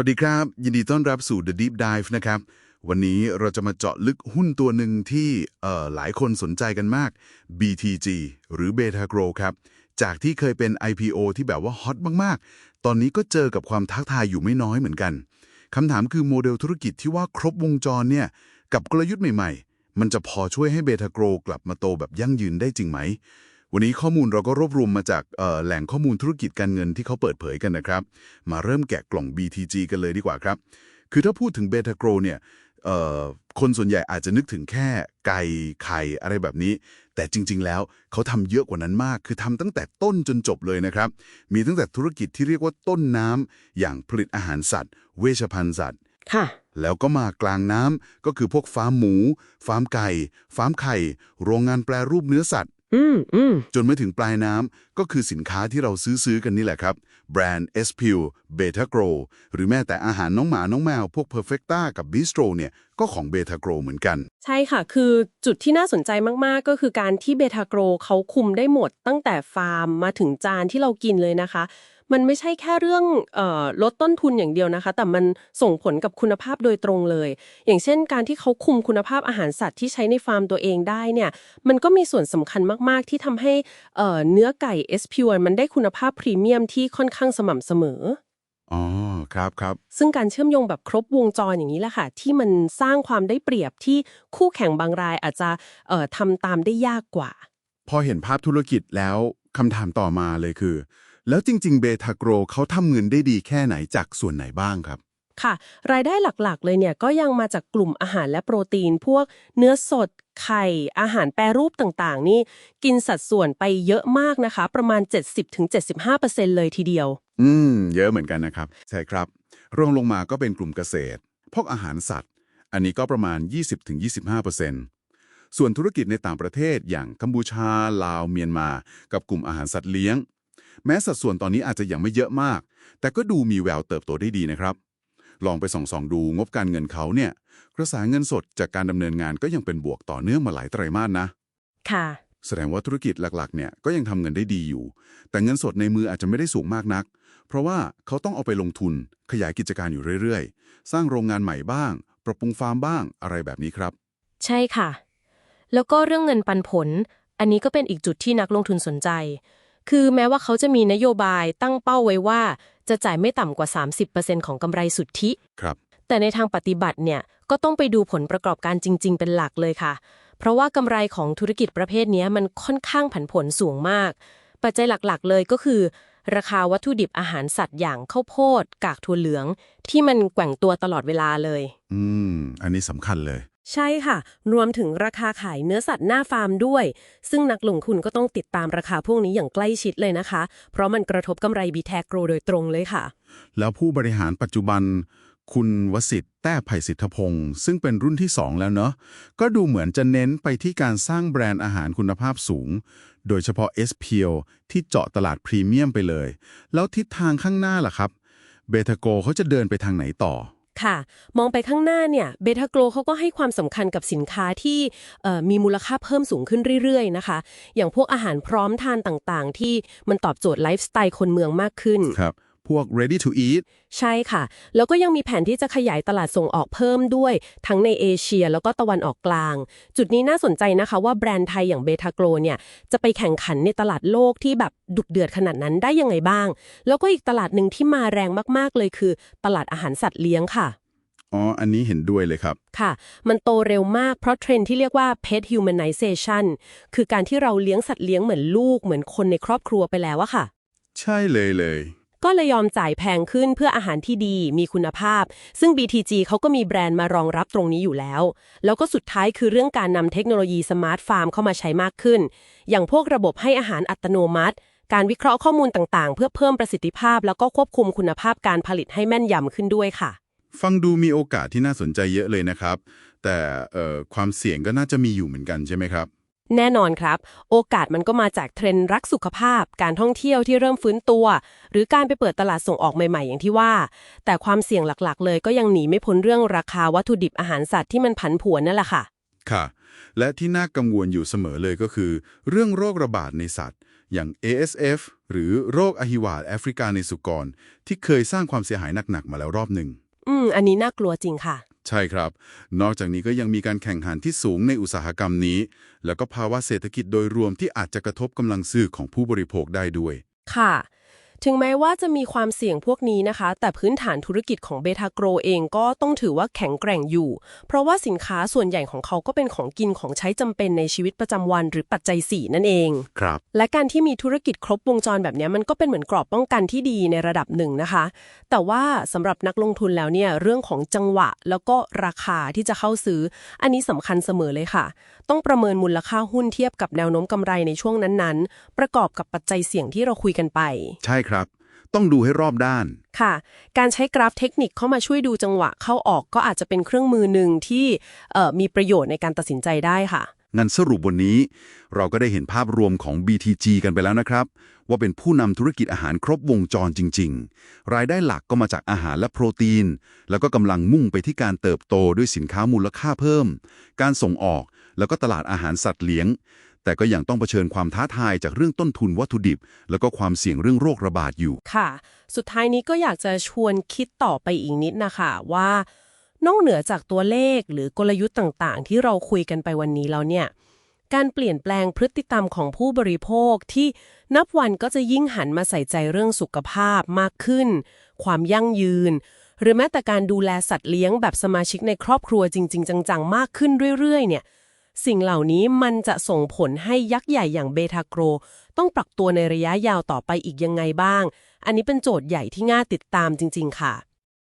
วัสดีครับ ยินดีต้อนรับสู่ The Deep Dive นะครับ วันนี้เราจะมาเจาะลึกหุ้นตัวหนึ่งที่เอ่อหลายคนสนใจกันมาก BTG หรือ Beta Grow ครับ จากที่เคยเป็น IPO ที่แบบว่าฮอตมาก ๆ ตอนนี้ก็เจอกับความท้าทายอยู่ไม่น้อยเหมือนกันคำถามคือโมเดลธุรกิจที่ว่าครบวงจรเนี่ย กับกลยุทธ์ใหม่ ๆ มันจะพอช่วยให้ Beta Grow กลับมาโตแบบยั่งยืนได้จริงไหม วันนี้ข้อมูลเราก็รวบรวมมาจากเอ่อแหล่งข้อมูลธุรกิจการเงินที่เขาเปิดเผยกันนะครับ มาเริ่มแกะกล่อง BTG กันเลยดีกว่าครับ คือถ้าพูดถึงเบต้าโกรเนี่ยเอ่อคนส่วนใหญ่อาจจะนึกถึงแค่ไก่ไข่อะไรแบบนี้ แต่จริง ๆ แล้วเขาทำเยอะกว่านั้นมาก คือทำตั้งแต่ต้นจนจบเลยนะครับ มีตั้งแต่ธุรกิจที่เรียกว่าต้นน้ำอย่างผลิตอาหารสัตว์ เวชภัณฑ์สัตว์ค่ะแล้วก็มากลางน้ำก็คือพวกฟาร์มหมู ฟาร์มไก่ ฟาร์มไข่ โรงงานแปรรูปเนื้อสัตว์ อืมอืมจนมาถึงปลายน้ำก็คือสินค้าที่เราซื้อซื้อกันนี่แหละครับ แบรนด์ s p u Beta Grow หรือแม้แต่อาหารน้องหมาน้องแมว พวก Perfecta กับ Bistro เนี่ย ก็ของ Beta Grow เหมือนกัน ใช่ค่ะ คือจุดที่น่าสนใจมากๆ ก็คือการที่เบทาโกรเขาคุมได้หมดตั้งแต่ฟาร์มมาถึงจานที่เรากินเลยนะคะ มันไม่ใช่แค่เรื่องเออลดต้นทุนอย่างเดียวนะคะ แต่มันส่งผลกับคุณภาพโดยตรงเลย อย่างเช่น การที่เขาคุมคุณภาพอาหารสัตว์ที่ใช้ในฟาร์มตัวเองได้เนี่ยมันก็มีส่วนสำคัญมาก ๆ ที่ทำให้เอ่อเนื้อไก่ S Pure มันได้คุณภาพพรีเมียมที่ค่อนข้างสม่ำเสมออ๋อครับครับซึ่งการเชื่อมโยงแบบครบวงจรอย่างนี้แหละค่ะ ที่มันสร้างความได้เปรียบที่คู่แข่งบางรายอาจจะเอ่อทำตามได้ยากกว่า พอเห็นภาพธุรกิจแล้วคำถามต่อมาเลยคือ แล้วจริงๆ Beta Grow เขาทำเงินได้ดีแค่ไหนจากส่วนไหนบ้างครับ ค่ะ รายได้หลักๆ เลยเนี่ยก็ยังมาจากกลุ่มอาหารและโปรตีน พวกเนื้อสด ไข่ อาหารแปรรูปต่างๆ นี่กินสัดส่วนไปเยอะมากนะคะ ประมาณ 70-75%เลยทีเดียว อืม เยอะเหมือนกันนะครับ ใช่ครับรองลงมาก็เป็นกลุ่มเกษตร พวกอาหารสัตว์ อันนี้ก็ประมาณ 20-25%ส่วนธุรกิจในต่างประเทศอย่างกัมพูชา ลาว เมียนมา กับกลุ่มอาหารสัตว์เลี้ยง แม้สัดส่วนตอนนี้อาจจะยังไม่เยอะมาก แต่ก็ดูมีแววเติบโตได้ดีนะครับ ลองไปส่องๆดูงบการเงินเขาเนี่ย กระแสเงินสดจากการดำเนินงานก็ยังเป็นบวกต่อเนื่องมาหลายไตรมาสนะ ค่ะ แสดงว่าธุรกิจหลักๆ เนี่ยก็ยังทำเงินได้ดีอยู่ แต่เงินสดในมืออาจจะไม่ได้สูงมากนัก เพราะว่าเขาต้องเอาไปลงทุน ขยายกิจการอยู่เรื่อยๆ สร้างโรงงานใหม่บ้าง ปรับปรุงฟาร์มบ้างอะไรแบบนี้ครับ ใช่ค่ะ แล้วก็เรื่องเงินปันผล อันนี้ก็เป็นอีกจุดที่นักลงทุนสนใจ คือแม้ว่าเขาจะมีนโยบายตั้งเป้าไว้ว่าจะจ่ายไม่ต่ำกว่า 30%ของกำไรสุทธิ ครับ แต่ในทางปฏิบัติเนี่ยก็ต้องไปดูผลประกอบการจริง ๆ เป็นหลักเลยค่ะ เพราะว่ากำไรของธุรกิจประเภทเนี้ยมันค่อนข้างผันผวนสูงมาก ปัจจัยหลักๆ เลยก็คือ ราคาวัตถุดิบอาหารสัตว์อย่างข้าวโพด กากถั่วเหลือง ที่มันแกว่งตัวตลอดเวลาเลย อืม อันนี้สำคัญเลย ใช่ค่ะ รวมถึงราคาขายเนื้อสัตว์หน้าฟาร์มด้วย ซึ่งนักลงทุนก็ต้องติดตามราคาพวกนี้อย่างใกล้ชิดเลยนะคะ เพราะมันกระทบกำไรบีแทกโกรโดยตรงเลยค่ะ แล้วผู้บริหารปัจจุบัน คุณวสิทธิ์แต้ไผ่สิทธพงศ์ซึ่งเป็นรุ่นที่ 2 แล้วเนาะก็ดูเหมือนจะเน้นไปที่การสร้างแบรนด์อาหารคุณภาพสูง โดยเฉพาะ s p l ที่เจาะตลาดพรีเมียมไปเลย แล้วทิศทางข้างหน้าล่ะครับเบทาโกเขาจะเดินไปทางไหนต่อ ค่ะ มองไปข้างหน้าเนี่ยเบทาโกลเขาก็ให้ความสำคัญกับสินค้าที่มีมูลค่าเพิ่มสูงขึ้นเรื่อยๆนะคะ อย่างพวกอาหารพร้อมทานต่างๆ ที่มันตอบโจทย์ไลฟ์สไตล์คนเมืองมากขึ้นครับ พวก ready to eat ใช่ค่ะ แล้วก็ยังมีแผนที่จะขยายตลาดส่งออกเพิ่มด้วย ทั้งในเอเชียแล้วก็ตะวันออกกลาง จุดนี้น่าสนใจนะคะว่าแบรนด์ไทยอย่างเบทาโกลเนี่ยจะไปแข่งขันในตลาดโลกที่แบบดุเดือดขนาดนั้นได้ยังไงบ้าง แล้วก็อีกตลาดหนึ่งที่มาแรงมากๆเลยคือ ตลาดอาหารสัตว์เลี้ยงค่ะอ๋อ อันนี้เห็นด้วยเลยครับ ค่ะ มันโตเร็วมากเพราะเทรนด์ที่เรียกว่า pet humanization คือการที่เราเลี้ยงสัตว์เลี้ยงเหมือนลูกเหมือนคนในครอบครัวไปแล้วอะค่ะ ใช่เลยเลย ก็เลยยอมจ่ายแพงขึ้นเพื่ออาหารที่ดีมีคุณภาพ ซึ่ง BTG เขาก็มีแบรนด์มารองรับตรงนี้อยู่แล้ว แล้วก็สุดท้ายคือเรื่องการนำเทคโนโลยีสมาร์ทฟาร์มเข้ามาใช้มากขึ้น อย่างพวกระบบให้อาหารอัตโนมัติ การวิเคราะห์ข้อมูลต่างๆ เพื่อเพิ่มประสิทธิภาพ แล้วก็ควบคุมคุณภาพการผลิตให้แม่นยำขึ้นด้วยค่ะ ฟังดูมีโอกาสที่น่าสนใจเยอะเลยนะครับ แต่ความเสี่ยงก็น่าจะมีอยู่เหมือนกันใช่ไหมครับ แน่นอนครับ โอกาสมันก็มาจากเทรนด์รักสุขภาพ การท่องเที่ยวที่เริ่มฟื้นตัว หรือการไปเปิดตลาดส่งออกใหม่ ๆ อย่างที่ว่า แต่ความเสี่ยงหลักๆ เลยก็ยังหนีไม่พ้นเรื่องราคาวัตถุดิบอาหารสัตว์ที่มันผันผวนนั่นแหละค่ะ ค่ะ และที่น่ากังวลอยู่เสมอเลยก็คือ เรื่องโรคระบาดในสัตว์ อย่าง ASF หรือโรคอหิวาแอฟริกาในสุกร ที่เคยสร้างความเสียหายหนักๆมาแล้วรอบหนึ่งอืม อันนี้น่ากลัวจริงค่ะ ใช่ครับ นอกจากนี้ก็ยังมีการแข่งขันที่สูงในอุตสาหกรรมนี้ แล้วก็ภาวะเศรษฐกิจโดยรวมที่อาจจะกระทบกำลังซื้อของผู้บริโภคได้ด้วย ค่ะ ถึงแม้ว่าจะมีความเสี่ยงพวกนี้นะคะ แต่พื้นฐานธุรกิจของเบทาโกรเองก็ต้องถือว่าแข็งแกร่งอยู่ เพราะว่าสินค้าส่วนใหญ่ของเขาก็เป็นของกินของใช้จำเป็นในชีวิตประจำวันหรือปัจจัย 4 นั่นเอง ครับ และการที่มีธุรกิจครบวงจรแบบเนี้ยมันก็เป็นเหมือนกรอบป้องกันที่ดีในระดับหนึ่งนะคะ แต่ว่าสำหรับนักลงทุนแล้วเนี่ยเรื่องของจังหวะแล้วก็ราคาที่จะเข้าซื้อ อันนี้สำคัญเสมอเลยค่ะ ต้องประเมินมูลค่าหุ้นเทียบกับแนวโน้มกำไรในช่วงนั้นๆ ประกอบกับปัจจัยเสี่ยงที่เราคุยกันไป ใช่ครับ ต้องดูให้รอบด้าน ค่ะ การใช้กราฟเทคนิคเข้ามาช่วยดูจังหวะเข้าออกก็อาจจะเป็นเครื่องมือหนึ่งที่เอ่อมีประโยชน์ในการตัดสินใจได้ค่ะงั้นสรุปวันนี้ เราก็ได้เห็นภาพรวมของ BTG กันไปแล้วนะครับ ว่าเป็นผู้นำธุรกิจอาหารครบวงจรจริง ๆ รายได้หลักก็มาจากอาหารและโปรตีน แล้วก็กำลังมุ่งไปที่การเติบโตด้วยสินค้ามูลค่าเพิ่ม การส่งออก แล้วก็ตลาดอาหารสัตว์เลี้ยง แต่ก็ยังต้องเผชิญความท้าทายจากเรื่องต้นทุนวัตถุดิบ แล้วก็ความเสี่ยงเรื่องโรคระบาดอยู่ ค่ะ สุดท้ายนี้ก็อยากจะชวนคิดต่อไปอีกนิดนะคะว่า นอกเหนือจากตัวเลขหรือกลยุทธ์ต่างๆ ที่เราคุยกันไปวันนี้แล้วเนี่ยการเปลี่ยนแปลงพฤติกรรมของผู้บริโภคที่นับวันก็จะยิ่งหันมาใส่ใจเรื่องสุขภาพมากขึ้น ความยั่งยืน หรือแม้แต่การดูแลสัตว์เลี้ยงแบบสมาชิกในครอบครัวจริง ๆ จังๆ มากขึ้นเรื่อยๆ เนี่ย สิ่งเหล่านี้มันจะส่งผลให้ยักษ์ใหญ่อย่างเบทาโกร ต้องปรับตัวในระยะยาวต่อไปอีกยังไงบ้าง อันนี้เป็นโจทย์ใหญ่ที่ง่าติดตามจริง ๆ ค่ะ